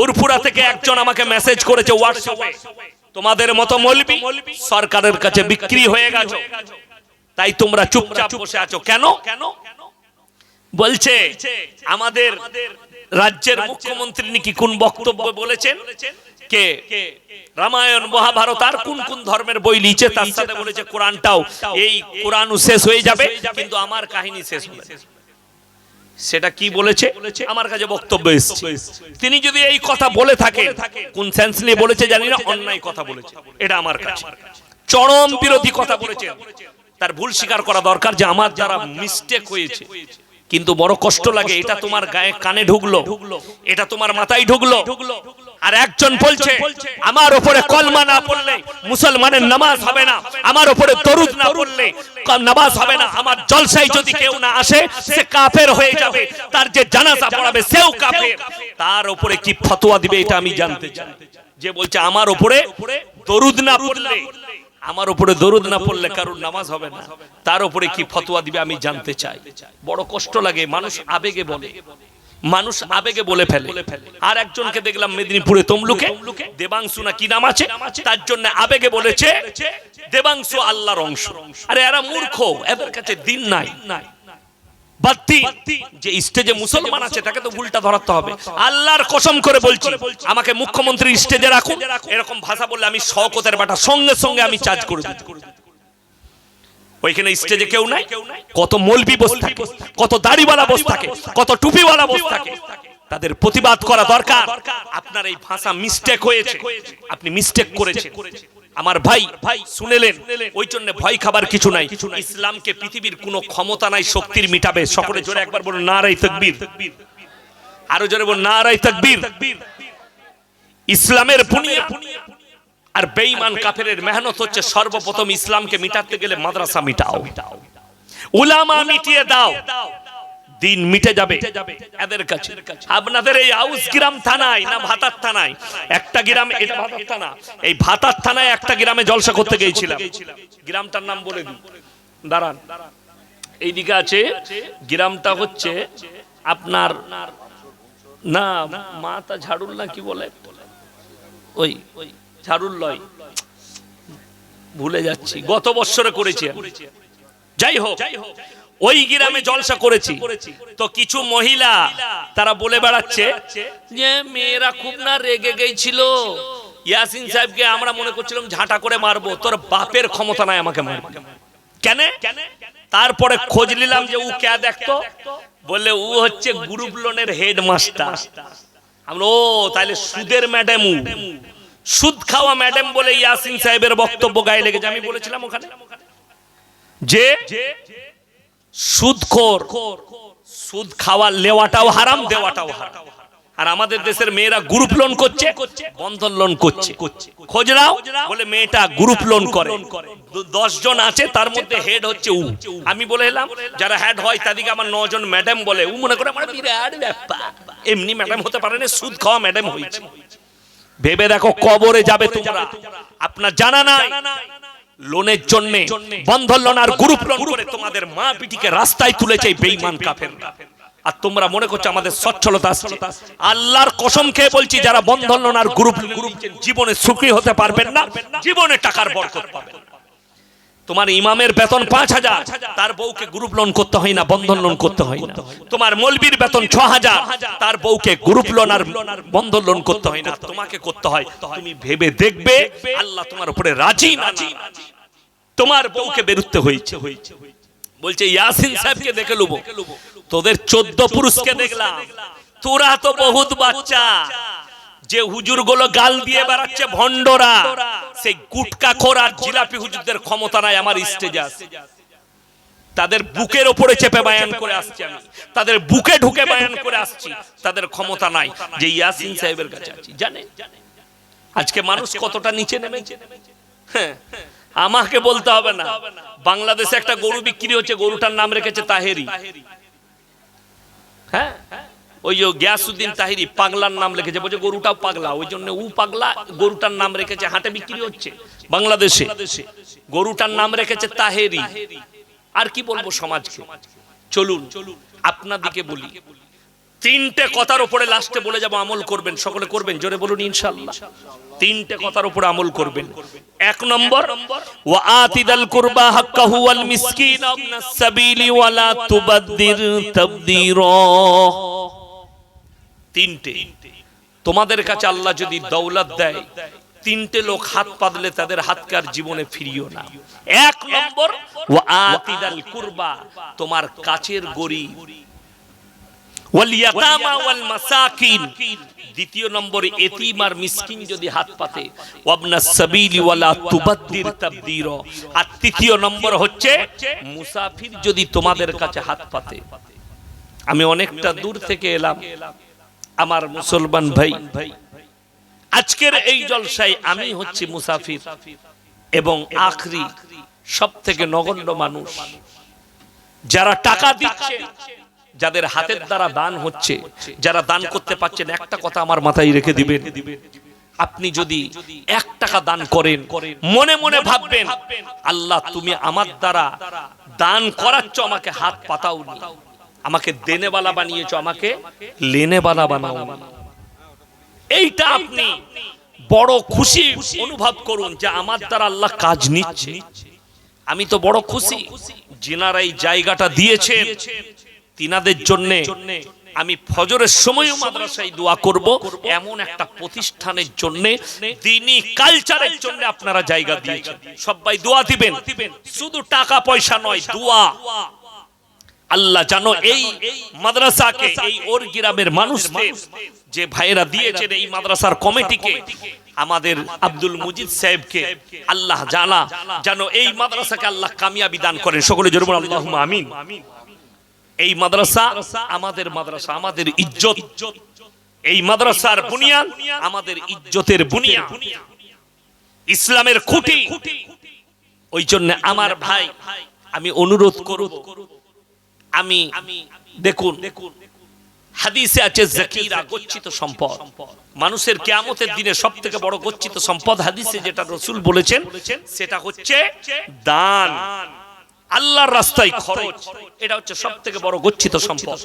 ফুরফুরা থেকে একজন আমাকে মেসেজ করেছে হোয়াটসঅ্যাপে তোমাদের মতো মলবি সরকারের কাছে বিক্রি হয়ে গেছে। তাই তোমরা চুপচাপ বসে আছো। কেন? বলছে, আমাদের রাজ্যের মুখ্যমন্ত্রী নাকি কোন বক্তব্য বলেছেন? কে? রামায়ণ, মহাভারত, আর কোন কোন ধর্মের বই লিখে তার সাথে বলেছে, কোরআনটাও এই কোরআনও শেষ হয়ে যাবে, কিন্তু আমার কাহিনী শেষ হবে। না। সেটা কি বলেছে? আমার কাছে বক্তব্য এসেছে। তিনি যদি এই কথা বলে থাকে কোন সেন্স নিয়ে বলেছে জানি না অন্যায় কথা বলেছে। এটা আমার কাছে। চরম বিরোধী কথা বলেছে। তার ভুল স্বীকার করা দরকার যে আমার দ্বারা মিস্টেক হয়েছে। কিন্তু বড় কষ্ট লাগে এটা তোমার গায়ে কানে ঢুকলো। এটা তোমার মাথায় ঢুকলো। আর একজন বলছে আমার উপরে কলমা না পড়লে মুসলমানের নামাজ হবে না। আমার উপরে দরুদ না পড়লে নামাজ হবে না। আমার জলসায় যদি কেউ না আসে সে কাফের হয়ে যাবে। তার যে জানাজা পড়াবে সেও কাফের। তার উপরে কি ফতোয়া দিবে এটা আমি জানতে চাই। যে বলছে আমার উপরে দরুদ না পড়লে আমার উপরে দরুদ না পড়লে কারোর নামাজ হবে না। তার উপরে কি ফতোয়া দিবে আমি জানতে চাই। বড় কষ্ট লাগে মানুষ আবেগে বলে। মানুষ আবেগে বলে ফেলে। আর একজনকে দেখলাম মেদিনীপুরে তমলুকে। দেবাংশু না কি নাম আছে? তার জন্য আবেগে বলেছে, দেবাংশু আল্লাহর অংশ। আরে এরা মূর্খ, এদের কাছে দিন নাই। বাত্তি, যে স্টেজে মুসলমান আছে, তাকে তো উল্টা ধরাতে হবে। আল্লাহর কসম করে বলছি, আমাকে মুখ্যমন্ত্রী স্টেজে রাখুন। এরকম ভাষা বললে আমি শকতের বাটা সঙ্গে সঙ্গে আমি চার্জ করে দিই। ওইখানে স্টেজে কেউ নাই? কত মলবি বস থাকে কত দাড়িওয়ালা বস থাকে কত টুপিওয়ালা বস থাকে। তাদের প্রতিবাদ করা দরকার। আপনার এই ভাষা মিস্টেক হয়েছে। আপনি মিস্টেক করেছেন। আমার ভাই ভাই শুনেলেন ওই জন্য ভয় খাবার কিছু নাই। ইসলামকে পৃথিবীর কোনো ক্ষমতা নাই শক্তির মিটাবে। সকলে জোরে একবার বলুন নারাই তকবীর। আরও জোরে বলুন নারাই তকবীর। ইসলামের বুনিয়া আর বেঈমান কাফেরের মেহনত হচ্ছে সর্বপ্রথম ইসলামকে মিটাতে গেলে মাদ্রাসা মিটাও। উলামা মিটিয়ে দাও। দিন মিটে যাবে। এদের কাছে। আপনাদের এই আউস গ্রাম থানায় না ভাতার থানায়? একটা গ্রাম এটা ভাতার থানা। এই ভাতার থানায় একটা গ্রামে জলসা করতে গিয়েছিলাম। গ্রামটার নাম বলে দিই। দাঁড়ান। এইদিকে আছে। গ্রামটা হচ্ছে আপনার না, মাতা ঝাড়ুল না কি বলে? ওই ঝাড়ুল লয়। ভুলে যাচ্ছি। গত বছরে করেছি যাই হোক ওই গ্রামে জলসা করেছি। তো কিছু মহিলা তারা বলে বেড়াচ্ছে যে মেয়েরা খুব না রেগে গেছিল। ইয়াসিন সাহেবকে আমরা মনে করছিলাম ঝাঁটা করে মারবো। তোর বাপের ক্ষমতা নাই আমাকে মারবে কেন? তারপরে খোঁজ নিলাম যে ও কে দেখতো? বলে ও হচ্ছে গ্রুপ লোনের হেড মাস্টার আমরা ও তাহলে সুদের ম্যাডাম সুদ খাওয়া ম্যাডাম বলে ইয়াসিন সাহেবের বক্তব্য গায়ে লেগেছে। আমি বলেছিলাম ওখানে যে সুদখোর, সুদ খাওয়া লেওয়াটাও হারাম, দেওয়াটাও হারাম। আর আমাদের দেশের মেয়েরা গ্রুপ লোন করছে, বন্ধন লোন করছে। খোঁজ নাও বলে মেয়েটা গ্রুপ লোন করে। দশ জন আছে, তার মধ্যে হেড হচ্ছে উ। আমি বলে এলাম, যারা হেড হয় তাদেরকে আমার নজন ম্যাডাম বলে। উ মনে করে, আমার বিরাট ব্যাপার। এমনি ম্যাডাম হতে পারে না, সুদ খাওয়া ম্যাডাম হয়েছে। ভেবে দেখো কবরে যাবে তোমরা। আপনার জানা নাই। লোনের জন্য বন্ধন লোন আর গ্রুপ লোন করে তোমাদের মা পিটিকে রাস্তায় তুলেছে বেঈমান কাফের আর তোমরা মনে করছ আমাদের সচ্ছলতা আসছে? আল্লাহর কসম খেয়ে বলছি যারা বন্ধন লোন আর গ্রুপ গ্রুপ জীবনে সুখী হতে পারবেন না। জীবনে টাকার বরকত পাবেন। তোমার ইমামের বেতন পাঁচ হাজার। তার বউকে গ্রুপ লোন করতে হয় না, বন্ধন লোন করতে হয় না। তোমার মলবির বেতন ছ হাজার তার বউকে গ্রুপ লোন আর বন্ধন লোন করতে হয় না। তোমাকে করতে হয়, তুমি ভেবে দেখবে, আল্লাহ তোমার উপরে রাজি না। তোমার বউকে বেরুতে হয়েছে। বলছে, ইয়াসিন সাহেবকে দেখে লুবো। তোদের চোদ্দ পুরুষকে দেখলাম। তোরা তো বহুত বাচ্চা। যে হুজুরগুলো গাল দিয়ে বেড়াচ্ছে ভণ্ডরা, সেই গুটকা খোর জিলাপি হুজুরদের ক্ষমতা নাই, আমার স্টেজে আছে। তাদের বুকের ওপরে চেপে বায়ান করে আসছি আমি। তাদের বুকে ঢুকে বায়ান করে আসছি, তাদের ক্ষমতা নাই, যে ইয়াসিন সাহেবের কাছে আছি। জানে আজকে মানুষ কতটা নিচে নেমেছে? হ্যাঁ আমাকে বলতে হবে না। বাংলাদেশে একটা গরু বিক্রি হচ্ছে, গরুটার নাম রেখেছে তাহেরি। হ্যাঁ? ওই যে গিয়াসুদ্দিন তাহিরি পাগলার নাম লিখেছে, বলছে গরুটাও পাগলা, ওই জন্য উ পাগলা, গরুটার নাম রেখেছে, হাটে বিক্রি হচ্ছে বাংলাদেশে। গরুটার নাম রেখেছে তাহেরি। আর কি বলব সমাজকে? চলুন, আপনাদিকে বলি। তিনটে কথার উপরে লাস্টে বলে যাব, আমল করবেন, সকলে করবেন? জোরে বলুন, ইনশাআল্লাহ। তিনটে কথার উপরে আমল করবেন। এক নম্বর, ওয়া আতিদাল কুরবা হাক্কাহু ওয়াল মিসকিন আবনাস সাবিলি ওয়ালা তুবাদ্দির তাবদীরা। তিনটে। তোমাদের কাছে আল্লাহ যদি দৌলত দেয়, তিনটে লোক হাত পাতলে তাদের হাতকে আর জীবনে ফিরিও না। এক নম্বর, ওয়া আতিদাল কুরবা, তোমার কাছের গরিব। দ্বিতীয় নম্বরে, এতিম আর মিসকিন যদি হাত পাতে আর তৃতীয় নম্বর হচ্ছে, মুসাফির যদি তোমাদের কাছে হাত পাতে। আমি অনেকটা দূর থেকে এলাম। আমার মুসলমান ভাই। আজকের এই জলসায় আমি হচ্ছি মুসাফির এবং আখরি সব থেকে নগণ্য মানুষ। যারা টাকা দিচ্ছে, যাদের হাতের দ্বারা দান হচ্ছে, যারা দান করতে পারছেন, একটা কথা আমার মাথায় রেখে দিবেন। আপনি যদি এক টাকা দান করেন, মনে মনে ভাববেন, আল্লাহ তুমি আমার দ্বারা দান করাচ্ছ আমাকে হাত পাতাওনি। আমাকে দেনেবালা বানিয়েছ, আমাকে লেনেবালা বানাও। এইটা আপনি বড় খুশি অনুভব করুন যে আমার দ্বারা আল্লাহ কাজ নিচ্ছে। আমি তো বড় খুশি, যিনারা এই জায়গাটা দিয়েছেন, তিনাদের জন্য আমি ফজরের সময়ও মাদ্রাসায় দোয়া করব, এমন একটা প্রতিষ্ঠানের জন্য দিনই কালচারের জন্য আপনারা জায়গা দিয়েছেন। সবাই দোয়া দিবেন। শুধু টাকা পয়সা নয়, দোয়া। আল্লাহ জানো এই মাদ্রাসাকে এই ওর গ্রামের মানুষদের যে ভাইয়েরা দিয়েছেন এই মাদ্রাসার কমিটিকে আমাদের আব্দুল মুজিদ সাহেবকে আল্লাহ জানা জানো এই মাদ্রাসাকে আল্লাহ কামিয়াবি দান করেন। সকলে জোরে বলুন আল্লাহুম্মা আমিন। এই মাদ্রাসা আমাদের মাদ্রাসা আমাদের ইজ্জত। এই মাদ্রাসার বুনিয়াদ আমাদের ইজ্জতের বুনিয়াদ। ইসলামের খুঁটি। ওই জন্য আমার ভাই আমি অনুরোধ করব। আমি দেখুন, হাদিসে আছে জাকিরা গচ্ছিত সম্পদ। মানুষের কেয়ামতের দিনে সব থেকে বড় গচ্ছিত সম্পদ হাদিসে যেটা রসুল বলেছেন, সেটা হচ্ছে দান। আল্লাহর রাস্তায় খরচ। এটা হচ্ছে সব থেকে বড় গচ্ছিত সম্পদ।